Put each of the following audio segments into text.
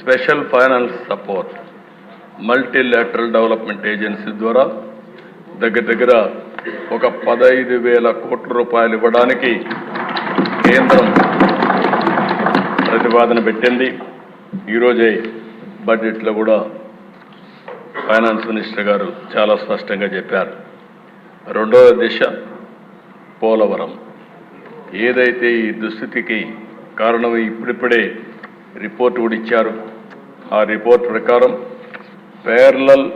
Special finance support multilateral development agency ద్వారా దగ్గర దగ్గర ఒక పదహైదు వేల కోట్ల రూపాయలు ఇవ్వడానికి కేంద్రం ప్రతిపాదన పెట్టింది. ఈరోజే బడ్జెట్లో కూడా ఫైనాన్స్ మినిస్టర్ గారు చాలా స్పష్టంగా చెప్పారు. రెండవ దిశ పోలవరం. ఏదైతే ఈ దుస్థితికి కారణం ఇప్పుడిప్పుడే రిపోర్ట్ కూడా ఇచ్చారు. ఆ రిపోర్ట్ ప్రకారం పేర్లల్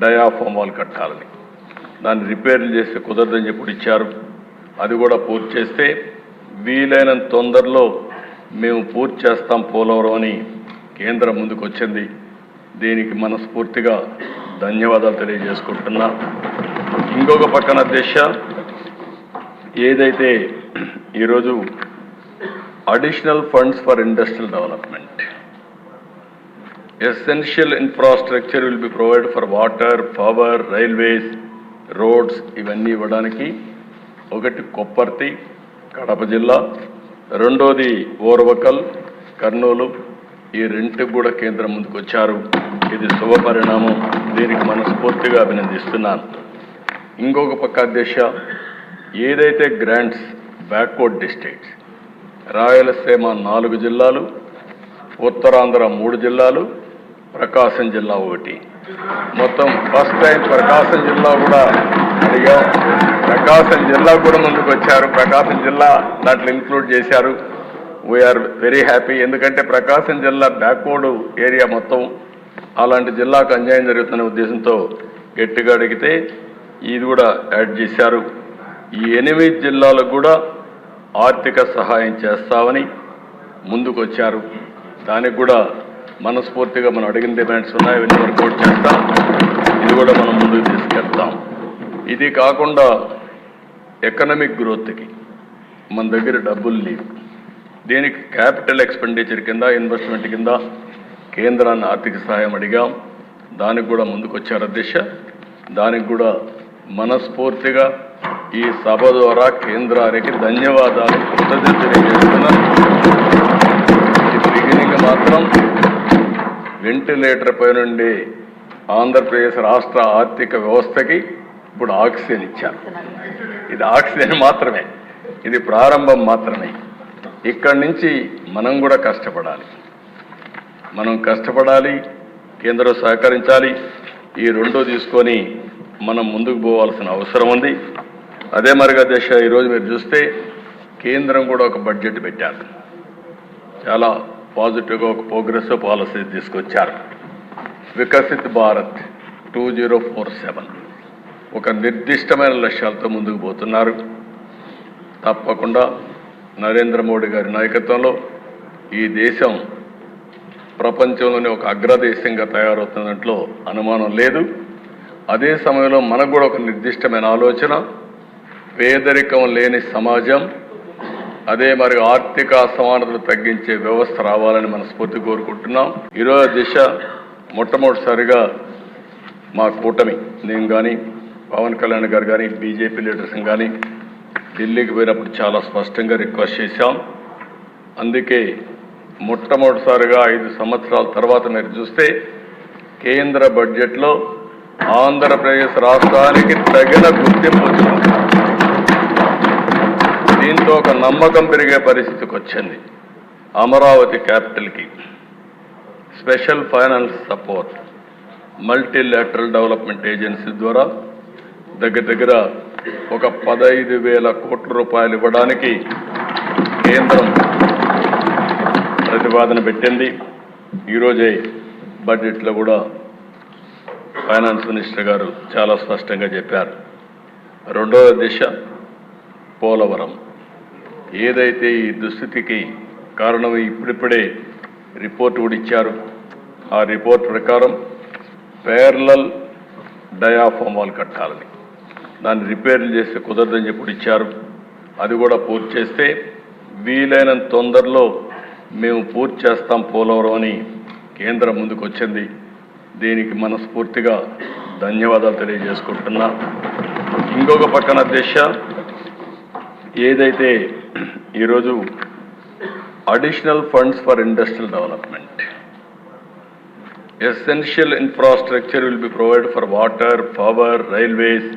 డయాఫామ్ వాల్ కట్టాలని. దాన్ని రిపేర్లు చేస్తే కుదరదని చెప్పి ఇచ్చారు. అది కూడా పూర్తి చేస్తే వీలైనంత తొందరలో మేము పూర్తి చేస్తాం పోలవరం అని కేంద్రం ముందుకు వచ్చింది. దీనికి మనస్ఫూర్తిగా ధన్యవాదాలు తెలియజేసుకుంటున్నా. ఇంకొక పక్కన దిశ ఏదైతే ఈరోజు additional funds for industrial development essential infrastructure will be provide for water power railways roads ఇవన్నీ ఇవ్వడానికి ఒకటి కొప్పర్తి కడప జిల్లా రెండోది ఓర్వకల్ కర్నూలు. ఈ రెంటికి కూడా కేంద్రం ముందుకు వచ్చారు. ఇది శుభ పరిణామం. దీనికి మనస్ఫూర్తిగా అభినందిస్తున్నాను. ఇంకొక పక్క దిశ ఏదైతే గ్రాంట్స్ బ్యాక్వర్డ్ డిస్ట్రిక్ట్స్ రాయలసీమ నాలుగు జిల్లాలు ఉత్తరాంధ్ర మూడు జిల్లాలు ప్రకాశం జిల్లా ఒకటి. మొత్తం ఫస్ట్ టైం ప్రకాశం జిల్లా కూడా అడిగాం. ప్రకాశం జిల్లా కూడా ముందుకు వచ్చారు ప్రకాశం జిల్లా దాంట్లో ఇంక్లూడ్ చేశారు. వీఆర్ వెరీ హ్యాపీ ఎందుకంటే ప్రకాశం జిల్లా బ్యాక్వర్డ్ ఏరియా మొత్తం అలాంటి జిల్లాకు అన్యాయం జరుగుతున్న ఉద్దేశంతో గట్టిగా అడిగితే ఇది కూడా యాడ్ చేశారు. ఈ ఎనిమిది జిల్లాలకు కూడా ఆర్థిక సహాయం చేస్తామని ముందుకు వచ్చారు దానికి కూడా మనస్ఫూర్తిగా మనం అడిగిన డిమాండ్స్ ఉన్నాయి. అవన్నీ వర్కౌట్ చేస్తాం. ఇది కూడా మనం ముందుకు తీసుకెళ్తాం. ఇది కాకుండా ఎకనమిక్ గ్రోత్కి మన దగ్గర డబ్బులు లేవు. దీనికి క్యాపిటల్ ఎక్స్పెండిచర్ కింద ఇన్వెస్ట్మెంట్ కింద కేంద్రాన్ని ఆర్థిక సహాయం అడిగాం. దానికి కూడా ముందుకు వచ్చారు అధ్యక్ష. దానికి కూడా మనస్ఫూర్తిగా ఈ సభ ద్వారా కేంద్రానికి ధన్యవాదాలు కృతజ్ఞత తెలియజేస్తున్నాను ఈ బిగినింగ్ మాత్రం వెంటిలేటర్ పై నుండి ఆంధ్రప్రదేశ్ రాష్ట్ర ఆర్థిక వ్యవస్థకి ఇప్పుడు ఆక్సిజన్ ఇచ్చారు. ఇది ఆక్సిజన్ మాత్రమే. ఇది ప్రారంభం మాత్రమే. ఇక్కడి నుంచి మనం కూడా కష్టపడాలి. మనం కష్టపడాలి కేంద్రం సహకరించాలి. ఈ రెండో తీసుకొని మనం ముందుకు పోవాల్సిన అవసరం ఉంది. అదే మరిగా దశ ఈరోజు మీరు చూస్తే కేంద్రం కూడా ఒక బడ్జెట్ పెట్టారు. చాలా పాజిటివ్గా ఒక ప్రోగ్రెసివ్ పాలసీ తీసుకొచ్చారు. Viksit Bharat two zero four seven. ఒక నిర్దిష్టమైన లక్ష్యాలతో ముందుకు పోతున్నారు. తప్పకుండా నరేంద్ర మోడీ గారి నాయకత్వంలో ఈ దేశం ప్రపంచంలోనే ఒక అగ్రదేశంగా తయారవుతున్న దాంట్లో అనుమానం లేదు. అదే సమయంలో మనకు కూడా ఒక నిర్దిష్టమైన ఆలోచన పేదరికం లేని సమాజం అదే మరి ఆర్థిక అసమానతలు తగ్గించే వ్యవస్థ రావాలని మనస్ఫూర్తి కోరుకుంటున్నాం. ఈరోజు దిశ మొట్టమొదటిసారిగా మా కూటమి నేను కానీ పవన్ కళ్యాణ్ గారు కానీ బీజేపీ లీడర్స్ కానీ ఢిల్లీకి పోయినప్పుడు చాలా స్పష్టంగా రిక్వెస్ట్ చేశాం. అందుకే మొట్టమొదటిసారిగా ఐదు సంవత్సరాల తర్వాత మీరు చూస్తే కేంద్ర బడ్జెట్లో ఆంధ్రప్రదేశ్ రాష్ట్రానికి తగిన గుర్తింపు దీంతో ఒక నమ్మకం పెరిగే పరిస్థితికి వచ్చింది అమరావతి క్యాపిటల్కి special finance support multilateral development agency ద్వారా దగ్గర దగ్గర ఒక పదహైదు వేల కోట్ల రూపాయలు ఇవ్వడానికి కేంద్రం ప్రతిపాదన పెట్టింది. ఈరోజే బడ్జెట్లో కూడా ఫైనాన్స్ మినిస్టర్ గారు చాలా స్పష్టంగా చెప్పారు. రెండవ దిశ పోలవరం. ఏదైతే ఈ దుస్థితికి కారణం ఇప్పుడిప్పుడే రిపోర్ట్ కూడా ఇచ్చారు. ఆ రిపోర్ట్ ప్రకారం పేర్లల్ డయాఫామ్ వాళ్ళు కట్టాలని. దాన్ని రిపేర్లు చేస్తే కుదరదని చెప్పి కూడా ఇచ్చారు. అది కూడా పూర్తి చేస్తే వీలైనంత తొందరలో మేము పూర్తి చేస్తాం పోలవరం అని కేంద్రం ముందుకు వచ్చింది. దీనికి మనస్ఫూర్తిగా ధన్యవాదాలు తెలియజేసుకుంటున్నా. ఇంకొక పక్కన దిశ ఏదైతే ఈరోజు additional funds for industrial development essential infrastructure will be provide for water power railways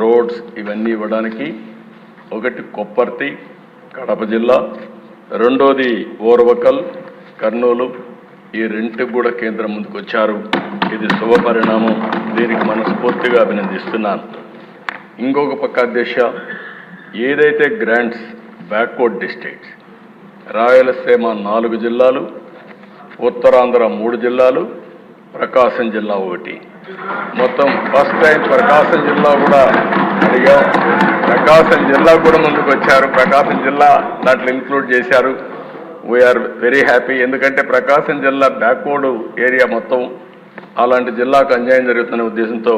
roads ఇవన్నీ ఇవ్వడానికి ఒకటి కొప్పర్తి కడప జిల్లా రెండోది ఓర్వకల్ కర్నూలు. ఈ రెంటికి కూడా కేంద్రం ముందుకు వచ్చారు. ఇది శుభ పరిణామం. దీనికి మనస్ఫూర్తిగా అభినందిస్తున్నాను. ఇంకొక పక్క దిశ ఏదైతే గ్రాంట్స్ బ్యాక్వర్డ్ డిస్ట్రిక్ట్స్. రాయలసీమ నాలుగు జిల్లాలు ఉత్తరాంధ్ర మూడు జిల్లాలు ప్రకాశం జిల్లా ఒకటి. మొత్తం ఫస్ట్ టైం ప్రకాశం జిల్లా కూడా అడిగాం. ప్రకాశం జిల్లా కూడా ముందుకు వచ్చారు ప్రకాశం జిల్లా దాంట్లో ఇంక్లూడ్ చేశారు. వీఆర్ వెరీ హ్యాపీ ఎందుకంటే ప్రకాశం జిల్లా బ్యాక్వర్డ్ ఏరియా మొత్తం అలాంటి జిల్లాకు అన్యాయం జరుగుతున్న ఉద్దేశంతో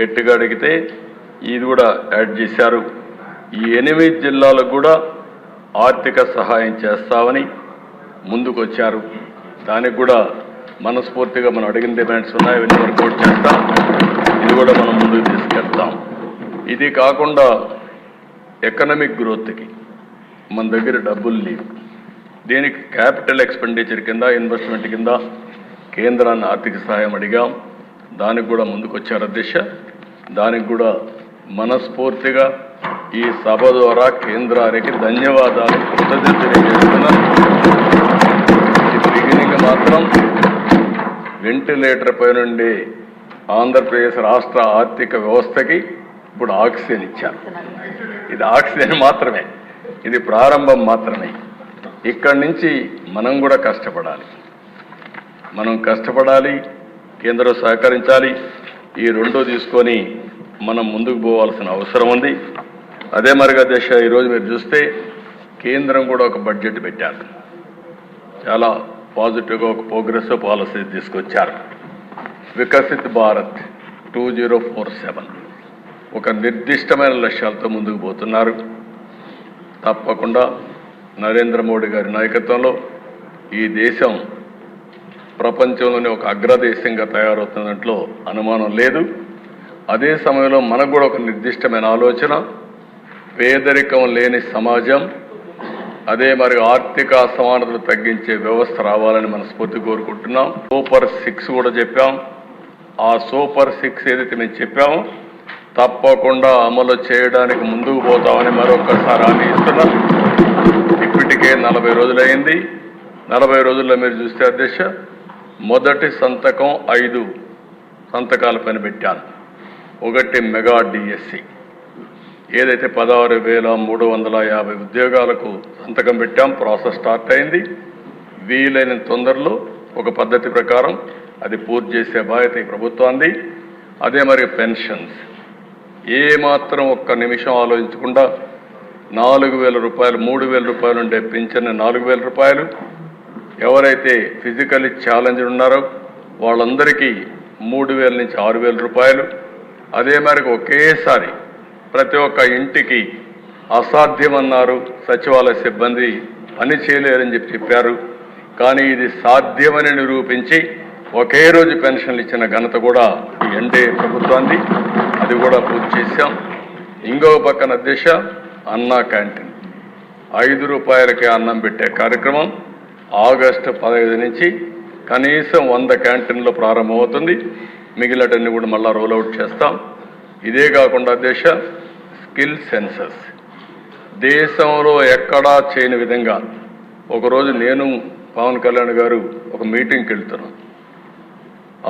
గట్టిగా అడిగితే ఇది కూడా యాడ్ చేశారు. ఈ ఎనిమిది జిల్లాలకు కూడా ఆర్థిక సహాయం చేస్తామని ముందుకు వచ్చారు దానికి కూడా మనస్ఫూర్తిగా మనం అడిగిన డిమాండ్స్ ఉన్నాయి అవన్నీ వర్కౌట్ చేస్తాం. ఇది కూడా మనం ముందుకు తీసుకెళ్తాం. ఇది కాకుండా ఎకనమిక్ గ్రోత్కి మన దగ్గర డబ్బులు లేవు. దీనికి క్యాపిటల్ ఎక్స్పెండిచర్ కింద ఇన్వెస్ట్మెంట్ కింద కేంద్రాన్ని ఆర్థిక సహాయం అడిగాం. దానికి కూడా ముందుకు వచ్చారు అధ్యక్ష. దానికి కూడా మనస్ఫూర్తిగా ఈ సభ ద్వారా కేంద్రానికి ధన్యవాదాలు కృతజ్ఞత తెలియజేస్తున్నాను బిగినింగ్ మాత్రం వెంటిలేటర్ పై నుండి ఆంధ్రప్రదేశ్ రాష్ట్ర ఆర్థిక వ్యవస్థకి ఇప్పుడు ఆక్సిజన్ ఇచ్చారు. ఇది ఆక్సిజన్ మాత్రమే. ఇది ప్రారంభం మాత్రమే. ఇక్కడి నుంచి మనం కూడా కష్టపడాలి. మనం కష్టపడాలి కేంద్రం సహకరించాలి. ఈ రెండో తీసుకొని మనం ముందుకు పోవాల్సిన అవసరం ఉంది. అదే మరిగా దశ ఈరోజు మీరు చూస్తే కేంద్రం కూడా ఒక బడ్జెట్ పెట్టారు. చాలా పాజిటివ్గా ఒక ప్రోగ్రెసివ్ పాలసీ తీసుకొచ్చారు. Viksit Bharat two zero four seven. ఒక నిర్దిష్టమైన లక్ష్యాలతో ముందుకు పోతున్నారు. తప్పకుండా నరేంద్ర మోడీ గారి నాయకత్వంలో ఈ దేశం ప్రపంచంలోనే ఒక అగ్రదేశంగా తయారవుతున్న దాంట్లో అనుమానం లేదు. అదే సమయంలో మనకు కూడా ఒక నిర్దిష్టమైన ఆలోచన పేదరికం లేని సమాజం అదే మరి ఆర్థిక అసమానతలు తగ్గించే వ్యవస్థ రావాలని మనస్ఫూర్తి కోరుకుంటున్నాం. సూపర్ సిక్స్ కూడా చెప్పాం. ఆ సూపర్ సిక్స్ ఏదైతే మేము చెప్పామో తప్పకుండా అమలు చేయడానికి ముందుకు పోతామని మరొకసారి హామీ ఇస్తున్నాం. ఇప్పటికే నలభై రోజులైంది. నలభై రోజుల్లో మీరు చూస్తే అధ్యక్ష మొదటి సంతకం ఐదు సంతకాల పైన పెట్టాను. ఒకటి మెగా డిఎస్సి. ఏదైతే పదహారు వేల మూడు వందల యాభై ఉద్యోగాలకు సంతకం పెట్టాం ప్రాసెస్ స్టార్ట్ అయింది. వీలైన తొందరలో ఒక పద్ధతి ప్రకారం అది పూర్తి చేసే బాధ్యత ఈ ప్రభుత్వాన్ని అదే మరి పెన్షన్స్. ఏ మాత్రం ఒక్క నిమిషం ఆలోచించకుండా నాలుగు వేల రూపాయలు మూడు వేల రూపాయలు ఉండే పింఛన్ నాలుగు వేల రూపాయలు. ఎవరైతే ఫిజికలీ ఛాలెంజ్ ఉన్నారో వాళ్ళందరికీ మూడు వేల నుంచి ఆరు వేల రూపాయలు. అదే మేరకు ఒకేసారి ప్రతి ఒక్క ఇంటికి అసాధ్యమన్నారు సచివాలయ సిబ్బంది. పని చేయలేరని చెప్పి చెప్పారు. కానీ ఇది సాధ్యమని నిరూపించి ఒకే రోజు పెన్షన్లు ఇచ్చిన ఘనత కూడా ఈ ఎన్డీఏ ప్రభుత్వాన్ని అది కూడా పూర్తి చేశాం. ఇంకో పక్కన దిశ అన్నా క్యాంటీన్. ఐదు రూపాయలకే అన్నం పెట్టే కార్యక్రమం ఆగస్టు పదహైదు నుంచి కనీసం వంద క్యాంటీన్లో ప్రారంభమవుతుంది. మిగిలినటన్ని కూడా మళ్ళీ రోల్అవుట్ చేస్తాం. ఇదే కాకుండా దేశ స్కిల్ సెన్సస్ దేశంలో ఎక్కడా చేయని విధంగా ఒకరోజు నేను పవన్ కళ్యాణ్ గారు ఒక మీటింగ్కి వెళ్తున్నాను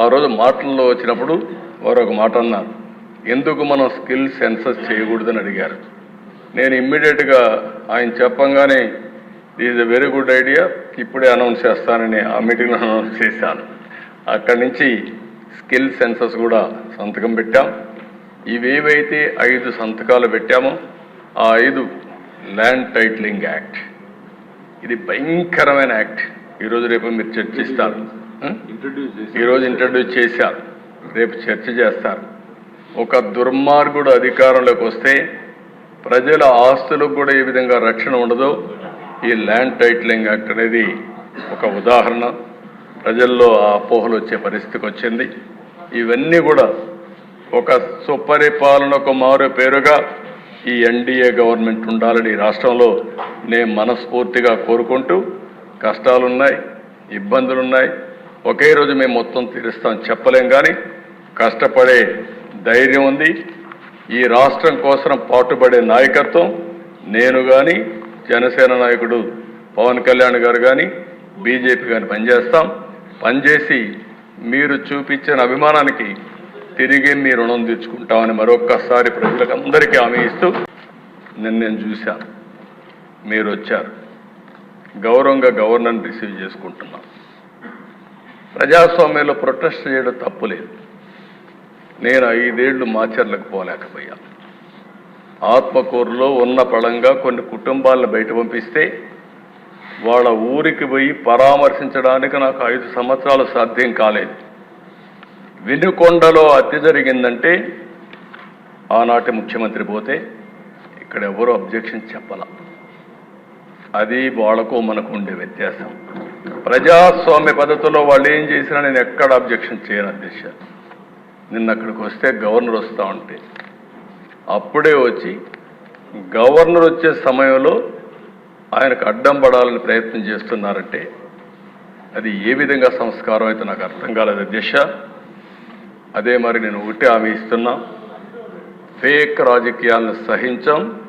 ఆ రోజు మాటల్లో వచ్చినప్పుడు వారు ఒక మాట అన్నారు. ఎందుకు మనం స్కిల్ సెన్సస్ చేయకూడదని అడిగారు. నేను ఇమ్మీడియట్గా ఆయన చెప్పంగానే is a very good idea ఇప్పుడే అనౌన్స్ చేస్తానని ఆ మీటింగ్లో అనౌన్స్ చేశాను. అక్కడి నుంచి స్కిల్ సెన్సస్ కూడా సంతకం పెట్టాం. ఇవేవైతే ఐదు సంతకాలు పెట్టామో ఆ ఐదు ల్యాండ్ టైటిలింగ్ యాక్ట్. ఇది భయంకరమైన యాక్ట్. ఈరోజు రేపు మీరు చర్చిస్తారు. ఈరోజు ఇంట్రడ్యూస్ చేశారు. రేపు చర్చ చేస్తారు. ఒక దుర్మార్గుడు అధికారంలోకి వస్తే ప్రజల ఆస్తులకు కూడా ఏ విధంగా రక్షణ ఉండదో ఈ ల్యాండ్ టైటిలింగ్ యాక్ట్ అనేది ఒక ఉదాహరణ. ప్రజల్లో ఆ అపోహలు వచ్చే పరిస్థితికి వచ్చింది. ఇవన్నీ కూడా ఒక సుపరిపాలనకు మారు పేరుగా ఈ ఎన్డీఏ గవర్నమెంట్ ఉండాలని రాష్ట్రంలో నేను మనస్ఫూర్తిగా కోరుకుంటూ కష్టాలున్నాయి ఇబ్బందులున్నాయి. ఒకే రోజు మేము మొత్తం తీరుస్తాం చెప్పలేం కానీ కష్టపడే ధైర్యం ఉంది. ఈ రాష్ట్రం కోసం పాటుపడే నాయకత్వం నేను కానీ జనసేన నాయకుడు పవన్ కళ్యాణ్ గారు కానీ బీజేపీ కానీ పనిచేస్తాం. పనిచేసి మీరు చూపించిన అభిమానానికి తిరిగి మీ రుణం తెచ్చుకుంటామని మరొక్కసారి ప్రజలకు అందరికీ హామీ ఇస్తూ నిన్న నేను చూశాను. మీరు వచ్చారు గౌరవంగా గవర్నర్ని రిసీవ్ చేసుకుంటున్నాం. ప్రజాస్వామ్యంలో ప్రొటెస్ట్ చేయడం తప్పులేదు. నేను ఐదేళ్ళు మాచర్లకు పోలేకపోయా. ఆత్మకూరులో ఉన్న పళంగా కొన్ని కుటుంబాలను బయట పంపిస్తే వాళ్ళ ఊరికి పోయి పరామర్శించడానికి నాకు ఐదు సంవత్సరాలు సాధ్యం కాలేదు. వినుకొండలో హత్య జరిగిందంటే ఆనాటి ముఖ్యమంత్రి పోతే ఇక్కడ ఎవరు అబ్జెక్షన్ చెప్పాల. అది వాళ్ళకు మనకు ఉండే వ్యత్యాసం. ప్రజాస్వామ్య పద్ధతిలో వాళ్ళు ఏం చేసినా నేను ఎక్కడ అబ్జెక్షన్ చేయను అధ్యక్ష. నిన్న అక్కడికి వస్తే గవర్నర్ వస్తూ ఉంటే. అప్పుడే వచ్చి గవర్నర్ వచ్చే సమయంలో ఆయనకు అడ్డం పడాలని ప్రయత్నం చేస్తున్నారంటే అది ఏ విధంగా సంస్కారం అయితే నాకు అర్థం కాలేదు అధ్యక్ష. అదే మరి నేను ఒకటి హామీ ఇస్తున్నా. ఫేక్ రాజకీయాలను సహించాం.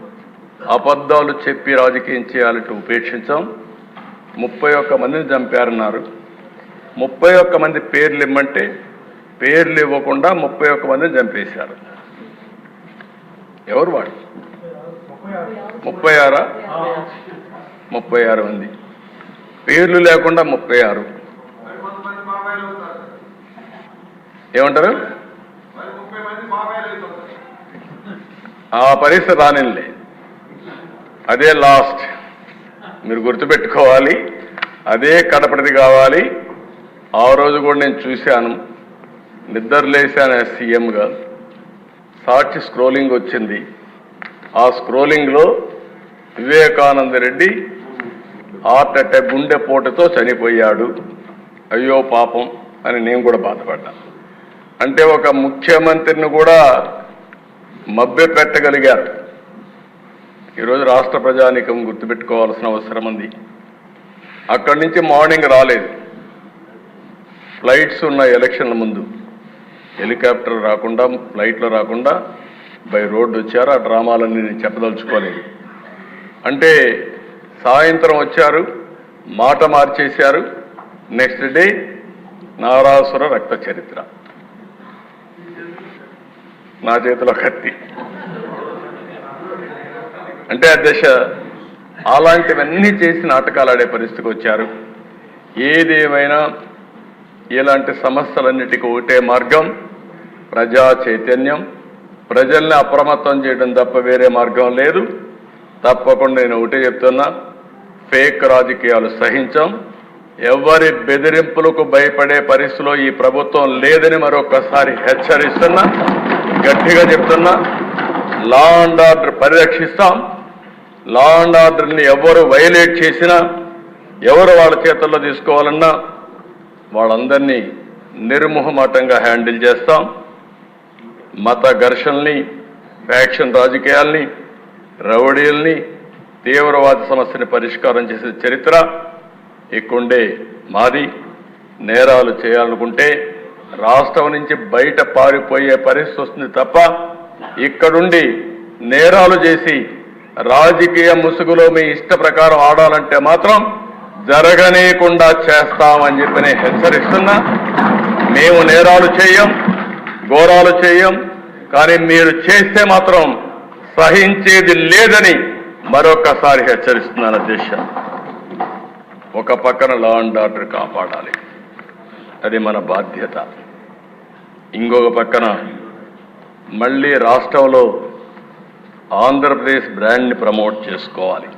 అబద్ధాలు చెప్పి రాజకీయం చేయాలంటే ఉపేక్షించాం. ముప్పై ఒక్క మందిని చంపారన్నారు. ముప్పై ఒక్క మంది పేర్లు ఇమ్మంటే పేర్లు ఇవ్వకుండా ముప్పై ఒక్క మందిని చంపేశారు. ఎవరు వాడు ముప్పై ఆరా? ముప్పై ఆరు మంది. పేర్లు లేకుండా ముప్పై ఆరు. ఏమంటారు? ఆ పరిస్థితి రానిలే అదే లాస్ట్. మీరు గుర్తుపెట్టుకోవాలి. అదే కడపటిది కావాలి. ఆ రోజు కూడా నేను చూశాను. నిద్ర లేశాను సీఎంగా. సాక్షి స్క్రోలింగ్ వచ్చింది. ఆ స్క్రోలింగ్లో వివేకానంద రెడ్డి హార్ట్ అటాక్ గుండెపోటుతో చనిపోయాడు. అయ్యో పాపం అని నేను కూడా బాధపడ్డాను. అంటే ఒక ముఖ్యమంత్రిని కూడా మభ్య పెట్టగలిగారు. ఈరోజు రాష్ట్ర ప్రజానీకం గుర్తుపెట్టుకోవాల్సిన అవసరం ఉంది. అక్కడి నుంచి మార్నింగ్ రాలేదు. ఫ్లైట్స్ ఉన్న ఎలక్షన్ల ముందు. హెలికాప్టర్ రాకుండా ఫ్లైట్లో రాకుండా బై రోడ్డు వచ్చారు. ఆ డ్రామాలన్నీ నేను చెప్పదలుచుకోలేదు. అంటే సాయంత్రం వచ్చారు మాట మార్చేశారు. నెక్స్ట్ డే నారాసుర రక్త చరిత్ర. నా చేతిలో కత్తి. అంటే అధ్యక్ష అలాంటివన్నీ చేసి నాటకాలు ఆడే పరిస్థితికి వచ్చారు. ఏదేమైనా ఇలాంటి సమస్యలన్నిటికీ ఒకటే మార్గం ప్రజా చైతన్యం. ప్రజల్ని అప్రమత్తం చేయడం తప్ప వేరే మార్గం లేదు. తప్పకుండా నేను ఒకటే చెప్తున్నా ఫేక్ రాజకీయాలు సహించాం. ఎవరి బెదిరింపులకు భయపడే పరిస్థితిలో ఈ ప్రభుత్వం లేదని మరొకసారి హెచ్చరిస్తున్నా. గట్టిగా చెప్తున్నా లా అండ్ ఆర్డర్ పరిరక్షిస్తాం. లా అండ్ ఆర్డర్ని ఎవరు వైలేట్ చేసినా ఎవరు వాళ్ళ చేతుల్లో తీసుకోవాలన్నా వాళ్ళందరినీ నిర్మోహమాటంగా హ్యాండిల్ చేస్తాం. మత ఘర్షణల్ని ఫ్యాక్షన్ రాజకీయాల్ని రౌడీల్ని తీవ్రవాద సమస్యని పరిష్కారం చేసే చరిత్ర ఇక్కడుండే మాది. నేరాలు చేయాలనుకుంటే రాష్ట్రం నుంచి బయట పారిపోయే పరిస్థితి వస్తుంది తప్ప ఇక్కడుండి నేరాలు చేసి రాజకీయ ముసుగులో మీ ఇష్ట ప్రకారం ఆడాలంటే మాత్రం జరగనీయకుండా చేస్తామని చెప్పి నేను హెచ్చరిస్తున్నా. మేము నేరాలు చేయం ఘోరాలు చేయం కానీ మీరు చేస్తే మాత్రం సహించేది లేదని మరొకసారి హెచ్చరిస్తున్నాను అధ్యక్ష. ఒక పక్కన లా అండ్ ఆర్డర్ కాపాడాలి. అది మన బాధ్యత. ఇంకొక పక్కన మళ్ళీ రాష్ట్రంలో ఆంధ్రప్రదేశ్ బ్రాండ్ని ప్రమోట్ చేసుకోవాలి.